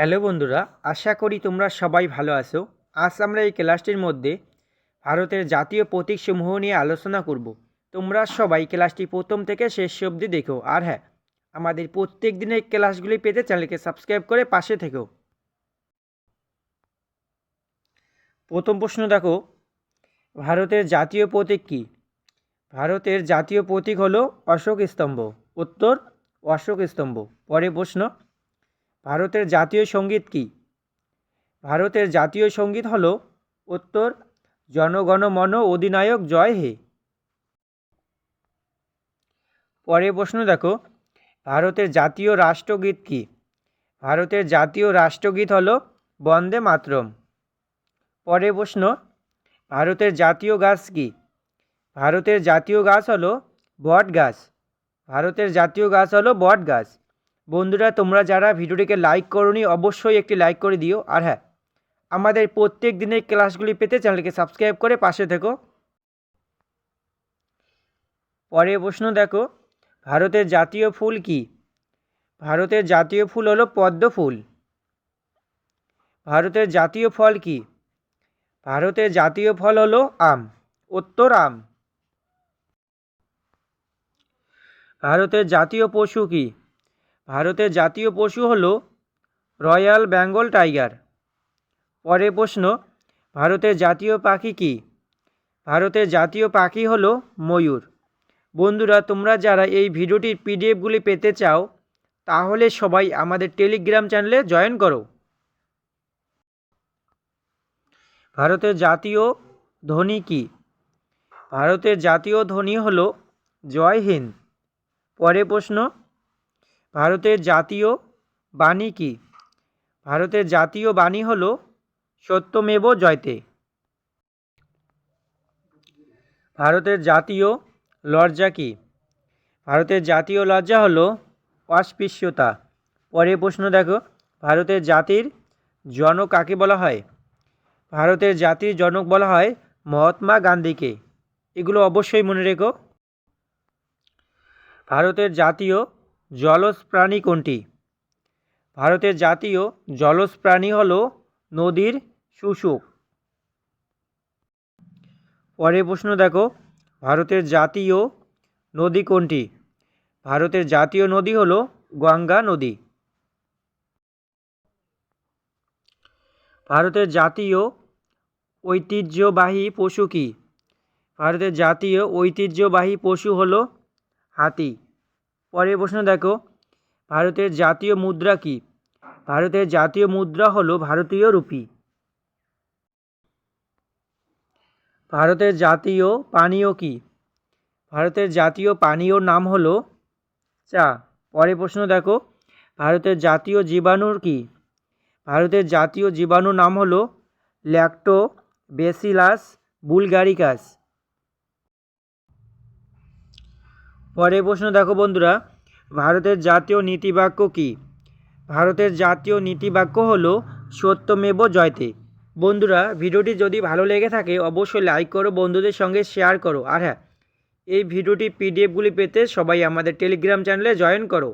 Hello বন্ধুরা, আশা করি তোমরা সবাই ভালো আছো। আজ আমরা এই ক্লাসটির মধ্যে ভারতের জাতীয় প্রতীকসমূহ নিয়ে আলোচনা করব। তোমরা সবাই ক্লাসটি প্রথম থেকে শেষ অবধি দেখো। আর হ্যাঁ আমাদের প্রত্যেক দিনের ক্লাসগুলি পেতে চ্যানেলকে সাবস্ক্রাইব করে পাশে থেকো। প্রথম প্রশ্ন দেখো, ভারতের জাতীয় প্রতীক কী? ভারতের জাতীয় প্রতীক হলো অশোক স্তম্ভ। উত্তর, অশোক স্তম্ভ। পরে প্রশ্ন ভারতের জাতীয় সংগীত কী? ভারতের জাতীয় সংগীত হল উত্তর জনগণ মন অধিনায়ক জয় হে। পরের প্রশ্ন দেখো, ভারতের জাতীয় রাষ্ট্রগীত কী? ভারতের জাতীয় রাষ্ট্রগীত হল বন্দে মাতরম। পরের প্রশ্ন, ভারতের জাতীয় গাছ কী? ভারতের জাতীয় গাছ হলো বট গাছ। ভারতের জাতীয় গাছ হলো বট গাছ। বন্ধুরা, তোমরা যারা ভিডিওটিকে লাইক করনি, অবশ্যই একটি লাইক করে দিও। আর হ্যাঁ আমাদের প্রত্যেক দিনের ক্লাসগুলি পেতে চ্যানেলকে সাবস্ক্রাইব করে পাশে থেকো। পরের প্রশ্ন দেখো, ভারতের জাতীয় ফুল কি? ভারতের জাতীয় ফুল হলো পদ্ম ফুল। ভারতের জাতীয় ফল কি? ভারতের জাতীয় ফল হলো আম, উত্তর আম। ভারতের জাতীয় পশু কি? ভারতের জাতীয় পশু হল রয়্যাল বেঙ্গল টাইগার। পরের প্রশ্ন, ভারতের জাতীয় পাখি কি? ভারতের জাতীয় পাখি হল ময়ূর। বন্ধুরা, তোমরা যারা এই ভিডিওটির পিডিএফগুলি পেতে চাও, তাহলে সবাই আমাদের টেলিগ্রাম চ্যানেলে জয়েন করো। ভারতের জাতীয় ধ্বনি কি? ভারতের জাতীয় ধ্বনি হল জয় হিন্দ। পরের প্রশ্ন ভারতের জাতীয় বাণী কী? ভারতের জাতীয় বাণী হল সত্যমেব জয়তে। ভারতের জাতীয় লজ্জা কী? ভারতের জাতীয় লজ্জা হল অস্পৃশ্যতা। পরের প্রশ্ন দেখো, ভারতের জাতির জনক কাকে বলা হয়? ভারতের জাতির জনক বলা হয় মহাত্মা গান্ধীকে। এগুলো অবশ্যই মনে রেখো। ভারতের জাতীয় জলজ প্রাণী কোনটি? ভারতের জাতীয় জলজ প্রাণী হল নদীর শুশুক। পরের প্রশ্ন দেখো, ভারতের জাতীয় নদী কোনটি? ভারতের জাতীয় নদী হল গঙ্গা নদী। ভারতের জাতীয় ঐতিহ্যবাহী পশু কী? ভারতের জাতীয় ঐতিহ্যবাহী পশু হল হাতি। পরের প্রশ্ন দেখো, ভারতের জাতীয় মুদ্রা কী? ভারতের জাতীয় মুদ্রা হলো ভারতীয় রুপি। ভারতের জাতীয় পানীয় কী? ভারতের জাতীয় পানীয় নাম হলো চা। পরের প্রশ্ন দেখো, ভারতের জাতীয় জীবাণুর কী? ভারতের জাতীয় জীবাণুর নাম হলো ল্যাক্টো বেসিলাস বুলগারিকাস। পরের প্রশ্ন দেখো বন্ধুরা, ভারতের জাতীয় নীতিবাক্য কি? ভারতের জাতীয় নীতিবাক্য হলো সত্যমেব জয়তে। বন্ধুরা, ভিডিওটি যদি ভালো লেগে থাকে, অবশ্যই লাইক করো, বন্ধুদের সঙ্গে শেয়ার করো। আর হ্যাঁ এই ভিডিওটি পিডিএফগুলি পেতে সবাই আমাদের টেলিগ্রাম চ্যানেলে জয়েন করো।